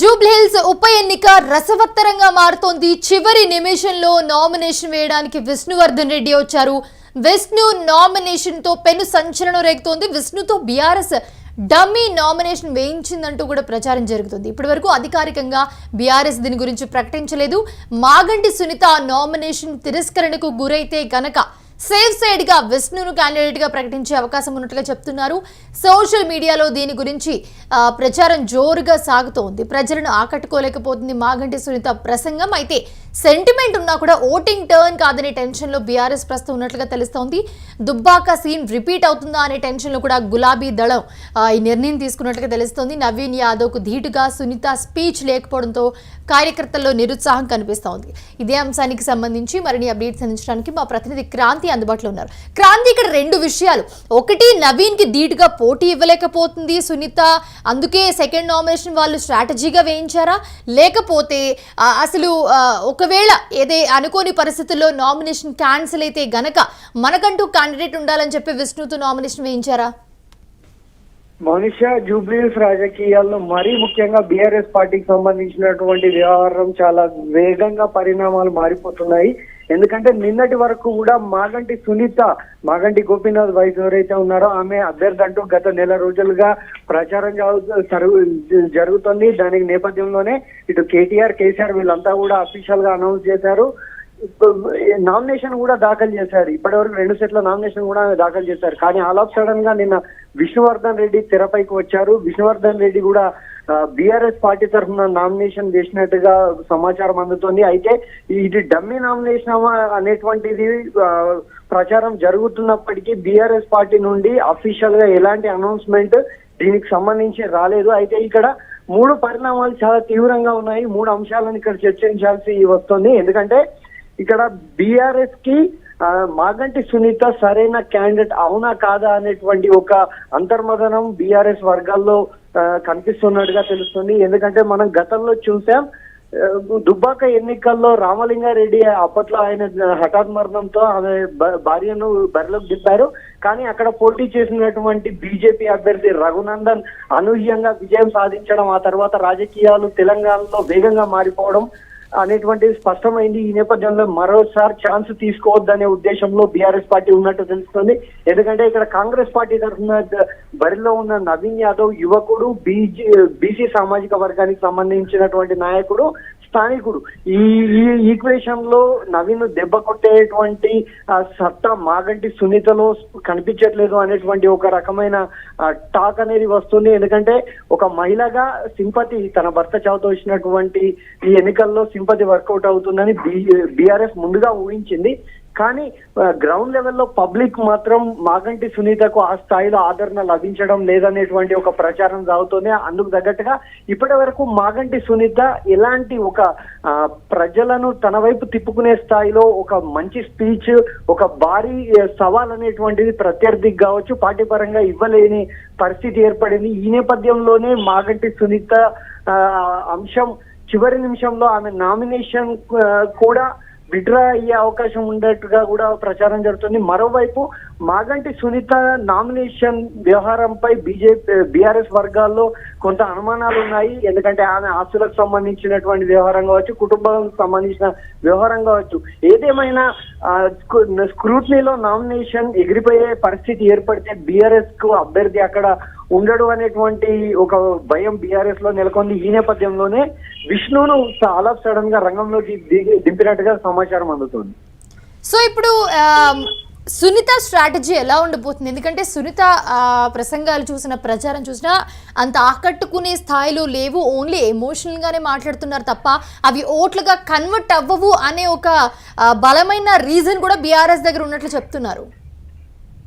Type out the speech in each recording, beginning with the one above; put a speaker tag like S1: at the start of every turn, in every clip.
S1: జూబ్లీహిల్స్ ఉప ఎన్నిక రసవత్తరంగా మారుతోంది. చివరి నిమిషంలో నామినేషన్ వేయడానికి విష్ణువర్ధన్ రెడ్డి వచ్చారు. విష్ణు నామినేషన్తో పెను సంచలనం రేగుతోంది. విష్ణుతో బీఆర్ఎస్ డమ్మీ నామినేషన్ వేయించిందంటూ కూడా ప్రచారం జరుగుతుంది. ఇప్పటి వరకు అధికారికంగా బీఆర్ఎస్ దీని గురించి ప్రకటించలేదు. మాగంటి సునీత నామినేషన్ తిరస్కరణకు గురైతే గనక సేఫ్ సైడ్గా విష్ణును క్యాండిడేట్గా ప్రకటించే అవకాశం ఉన్నట్లుగా చెప్తున్నారు. సోషల్ మీడియాలో దీని గురించి ప్రచారం జోరుగా సాగుతోంది. ప్రజలను ఆకట్టుకోలేకపోతుంది మాగంటి సునీత ప్రసంగం. అయితే సెంటిమెంట్ ఉన్నా కూడా ఓటింగ్ టర్న్ కాదనే టెన్షన్లో బీఆర్ఎస్ ప్రస్తుతం ఉన్నట్లుగా తెలుస్తోంది. దుబ్బాక సీన్ రిపీట్ అవుతుందా అనే టెన్షన్లో కూడా గులాబీ దళం ఈ నిర్ణయం తీసుకున్నట్లుగా తెలుస్తోంది. నవీన్ యాదవ్కు ధీటుగా సునీత స్పీచ్ లేకపోవడంతో కార్యకర్తల్లో నిరుత్సాహం కనిపిస్తోంది. ఇదే అంశానికి సంబంధించి మరిన్ని అప్డేట్స్ అందించడానికి మా ప్రతినిధి క్రాంతి అందుబాటులో ఉన్నారు. క్రాంతి ఇక్కడ రెండు విషయాలు. ఒకటి నవీన్కి ధీటుగా పోటీ ఇవ్వలేకపోతుంది సునీత. అందుకే సెకండ్ నామినేషన్ వాళ్ళు స్ట్రాటజీగా వేయించారా? లేకపోతే అసలు ఒక ఒకవేళ ఏదే అనుకోని పరిస్థితుల్లో నామినేషన్ క్యాన్సిల్ అయితే గనక మనకంటూ క్యాండిడేట్ ఉండాలని చెప్పి విష్ణుతో నామినేషన్ వేయించారా?
S2: మనిష జూబ్లీస్ రాజకీయాల్లో మరీ ముఖ్యంగా బీఆర్ఎస్ పార్టీకి సంబంధించినటువంటి వ్యవహారం చాలా వేగంగా పరిణామాలు మారిపోతున్నాయి. ఎందుకంటే నిన్నటి వరకు కూడా మాగంటి సునీత మాగంటి గోపీనాథ్ వైస్ ఎవరైతే ఉన్నారో ఆమె అభ్యర్థి అంటూ గత నెల రోజులుగా ప్రచారం జరుగుతుంది. దానికి నేపథ్యంలోనే ఇటు కేటీఆర్ కేసీఆర్ వీళ్ళంతా కూడా అఫీషియల్గా అనౌన్స్ చేశారు. నామినేషన్ కూడా దాఖలు చేశారు. ఇప్పటి వరకు రెండు సెట్ల నామినేషన్ కూడా దాఖలు చేశారు. కానీ ఆల్ ఆఫ్ సడన్గా నిన్న విష్ణువర్ధన్ రెడ్డి తెరపైకి వచ్చారు. విష్ణువర్ధన్ రెడ్డి కూడా బీఆర్ఎస్ పార్టీ తరఫున నామినేషన్ చేసినట్టుగా సమాచారం అందుతోంది. అయితే ఇది డమ్మీ నామినేషన్ అనేటువంటిది ప్రచారం జరుగుతున్నప్పటికీ బీఆర్ఎస్ పార్టీ నుండి అఫీషియల్గా ఎలాంటి అనౌన్స్మెంట్ దీనికి సంబంధించి రాలేదు. అయితే ఇక్కడ మూడు పరిణామాలు చాలా తీవ్రంగా ఉన్నాయి. మూడు అంశాలను ఇక్కడ చర్చించాల్సి వస్తుంది. ఎందుకంటే ఇక్కడ బీఆర్ఎస్కి మాగంటి సునీత సరైన క్యాండిడేట్ అవునా కాదా అనేటువంటి ఒక అంతర్మదనం బీఆర్ఎస్ వర్గాల్లో కనిపిస్తున్నట్టుగా తెలుస్తుంది. ఎందుకంటే మనం గతంలో చూసాం దుబ్బాక ఎన్నికల్లో రామలింగారెడ్డి అప్పట్లో ఆయన హఠాత్ మరణంతో ఆమె భార్యను బరిలోకి దింపారు. కానీ అక్కడ పోటీ చేసినటువంటి బీజేపీ అభ్యర్థి రఘునందన్ అనూహ్యంగా విజయం సాధించడం ఆ తర్వాత రాజకీయాలు తెలంగాణలో వేగంగా మారిపోవడం అనేటువంటిది స్పష్టమైంది. ఈ నేపథ్యంలో మరోసారి ఛాన్స్ తీసుకోవద్దనే ఉద్దేశంలో బీఆర్ఎస్ పార్టీ ఉన్నట్టు తెలుస్తుంది. ఎందుకంటే ఇక్కడ కాంగ్రెస్ పార్టీ తరఫున బరిలో ఉన్న నవీన్ యాదవ్ యువకుడు బీజీ బీసీ సామాజిక వర్గానికి సంబంధించినటువంటి నాయకుడు స్థానికుడు. ఈ ఈ ఈక్వేషన్లో నవీన్ దెబ్బ కొట్టేటువంటి సత్తా మాగంటి సునీతలో కనిపించట్లేదు అనేటువంటి ఒక రకమైన టాక్ అనేది వస్తుంది. ఎందుకంటే ఒక మహిళగా సింపతి తన భర్త చావుతో వచ్చినటువంటి ఈ ఎన్నికల్లో సింపతి వర్కౌట్ అవుతుందని బీఆర్ఎస్ ముందుగా ఊహించింది. కానీ గ్రౌండ్ లెవెల్లో పబ్లిక్ మాత్రం మాగంటి సునీతకు ఆ స్థాయిలో ఆదరణ లభించడం లేదనేటువంటి ఒక ప్రచారం సాగుతోనే అందుకు తగ్గట్టుగా ఇప్పటి వరకు మాగంటి సునీత ఎలాంటి ఒక ప్రజలను తన వైపు తిప్పుకునే స్థాయిలో ఒక మంచి స్పీచ్ ఒక భారీ సవాల్ అనేటువంటిది ప్రత్యర్థికి కావచ్చు పార్టీ పరంగా ఇవ్వలేని పరిస్థితి ఏర్పడింది. ఈ నేపథ్యంలోనే మాగంటి సునీత అంశం చివరి నిమిషంలో ఆమె నామినేషన్ కూడా విడ్రా అయ్యే అవకాశం ఉండేట్టుగా కూడా ప్రచారం జరుగుతుంది. మరోవైపు మాగంటి సునీత నామినేషన్ వ్యవహారంపై బీజేపీ బీఆర్ఎస్ వర్గాల్లో కొంత అనుమానాలు ఉన్నాయి. ఎందుకంటే ఆమె ఆస్తులకు సంబంధించినటువంటి వ్యవహారం కావచ్చు కుటుంబాలకు సంబంధించిన వ్యవహారం కావచ్చు. ఏదేమైనా ఆ, స్క్రూ- స్క్రూట్నీలో నామినేషన్ ఎగిరిపోయే పరిస్థితి ఏర్పడితే బీఆర్ఎస్కు అభ్యర్థి అక్కడ ఉండడు అనేటువంటి ఒక భయం బీఆర్ఎస్లో నెలకొంది. ఈ నేపథ్యంలోనే విష్ణును చాలా సడన్గా రంగంలోకి దిగి- దింపినట్టుగా సమాచారం అందుతుంది.
S1: సో ఇప్పుడు సునీత స్ట్రాటజీ ఎలా ఉండబోతుంది? ఎందుకంటే సునీత ప్రసంగాలు చూసిన ప్రచారం చూసినా అంత ఆకట్టుకునే స్థాయిలో లేవు. ఓన్లీ ఎమోషనల్గానే మాట్లాడుతున్నారు తప్ప అవి ఓట్లుగా కన్వర్ట్ అవ్వవు అనే ఒక బలమైన రీజన్ కూడా బీఆర్ఎస్ దగ్గర ఉన్నట్లు చెప్తున్నారు.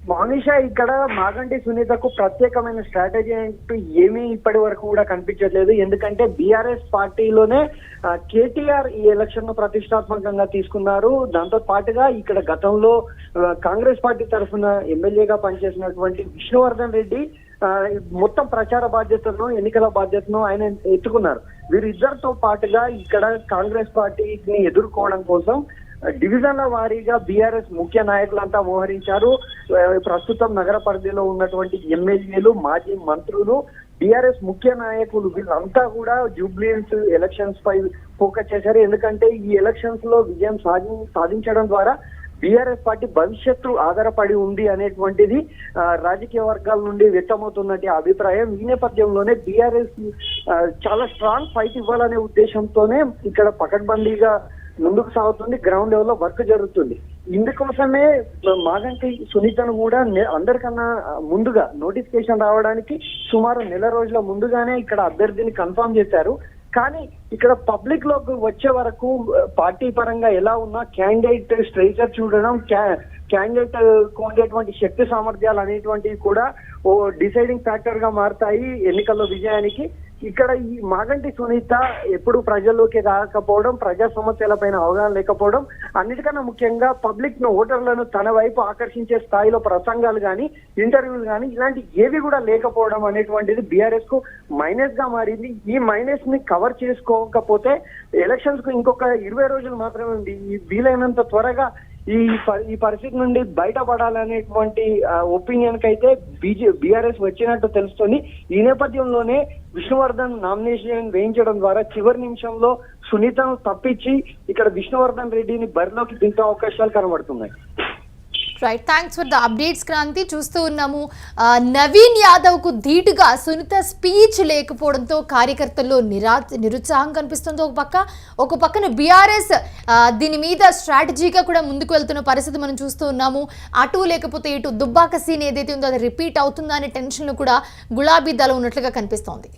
S2: మౌనిష ఇక్కడ మాగంటి సునీతకు ప్రత్యేకమైన స్ట్రాటజీ అంటూ ఏమీ ఇప్పటి వరకు కూడా కనిపించట్లేదు. ఎందుకంటే బీఆర్ఎస్ పార్టీలోనే కేటీఆర్ ఈ ఎలక్షన్ను ప్రతిష్టాత్మకంగా తీసుకున్నారు. దాంతో పాటుగా ఇక్కడ గతంలో కాంగ్రెస్ పార్టీ తరఫున ఎమ్మెల్యేగా పనిచేసినటువంటి విష్ణువర్ధన్ రెడ్డి మొత్తం ప్రచార బాధ్యతను ఎన్నికల బాధ్యతను ఆయన ఎత్తుకున్నారు. వీరిద్దరితో పాటుగా ఇక్కడ కాంగ్రెస్ పార్టీని ఎదుర్కోవడం కోసం డివిజన్ల వారీగా బీఆర్ఎస్ ముఖ్య నాయకులంతా మోహరించారు. ప్రస్తుతం నగర పరిధిలో ఉన్నటువంటి ఎమ్మెల్యేలు మాజీ మంత్రులు బీఆర్ఎస్ ముఖ్య నాయకులు వీళ్ళంతా కూడా జూబ్లీన్స్ ఎలక్షన్స్ పై ఫోకస్ చేశారు. ఎందుకంటే ఈ ఎలక్షన్స్లో విజయం సాధి సాధించడం ద్వారా బీఆర్ఎస్ పార్టీ భవిష్యత్తు ఆధారపడి ఉంది అనేటువంటిది రాజకీయ వర్గాల నుండి వ్యక్తమవుతున్నట్టు అభిప్రాయం. ఈ నేపథ్యంలోనే బీఆర్ఎస్ చాలా స్ట్రాంగ్ ఫైట్ ఇవ్వాలనే ఉద్దేశంతోనే ఇక్కడ పకడ్బందీగా ముందుకు సాగుతుంది గ్రౌండ్ లెవెల్లో వర్క్ జరుగుతుంది. ఇందుకోసమే మాగంటి సునీతను కూడా అందరికన్నా ముందుగా నోటిఫికేషన్ రావడానికి సుమారు నెల రోజుల ముందుగానే ఇక్కడ అభ్యర్థిని కన్ఫర్మ్ చేశారు. కానీ ఇక్కడ పబ్లిక్లోకి వచ్చే వరకు పార్టీ పరంగా ఎలా ఉన్నా క్యాండిడేట్ స్ట్రైచర్ చూడడం క్యాండిడేట్కు ఉండేటువంటి శక్తి సామర్థ్యాలు అనేటువంటివి కూడా ఓ డిసైడింగ్ ఫ్యాక్టర్గా మారుతాయి ఎన్నికల్లో విజయానికి. ఇక్కడ ఈ మాగంటి సునీత ఎప్పుడు ప్రజల్లోకి రాకపోవడం ప్రజా సమస్యలపైన అవగాహన లేకపోవడం అన్నిటికన్నా ముఖ్యంగా పబ్లిక్ను ఓటర్లను తన వైపు ఆకర్షించే స్థాయిలో ప్రసంగాలు కానీ ఇంటర్వ్యూలు కానీ ఇలాంటి ఏవి కూడా లేకపోవడం అనేటువంటిది బీఆర్ఎస్కు మైనస్గా మారింది. ఈ మైనస్ని కవర్ చేసుకోకపోతే ఎలక్షన్స్కు ఇంకొక ఇరవై రోజులు మాత్రమే ఉంది. ఈ వీలైనంత త్వరగా ఈ ప- ఈ పరిస్థితి నుండి బయటపడాలనేటువంటి ఒపీనియన్కి అయితే బీజే బీఆర్ఎస్ వచ్చినట్టు తెలుస్తుంది. ఈ నేపథ్యంలోనే విష్ణువర్ధన్ నామినేషన్ వేయించడం ద్వారా చివరి నిమిషంలో సునీతను తప్పించి ఇక్కడ విష్ణువర్ధన్ రెడ్డిని బరిలోకి దింపే అవకాశాలు కనబడుతున్నాయి.
S1: Right thanks for the updates Kranthi చూస్తూ ఉన్నాము. నవీన్ యాదవ్కు ధీటుగా సునీత స్పీచ్ లేకపోవడంతో కార్యకర్తల్లో నిరా నిరుత్సాహం కనిపిస్తుంది ఒక పక్క. ఒక పక్కన బీఆర్ఎస్ దీని మీద స్ట్రాటజీగా కూడా ముందుకు వెళ్తున్న పరిస్థితి మనం చూస్తూ ఉన్నాము. అటు లేకపోతే ఇటు దుబ్బాక సీన్ ఏదైతే ఉందో అది రిపీట్ అవుతుందా అనే టెన్షన్లు కూడా గులాబీ దళం ఉన్నట్లుగా కనిపిస్తోంది.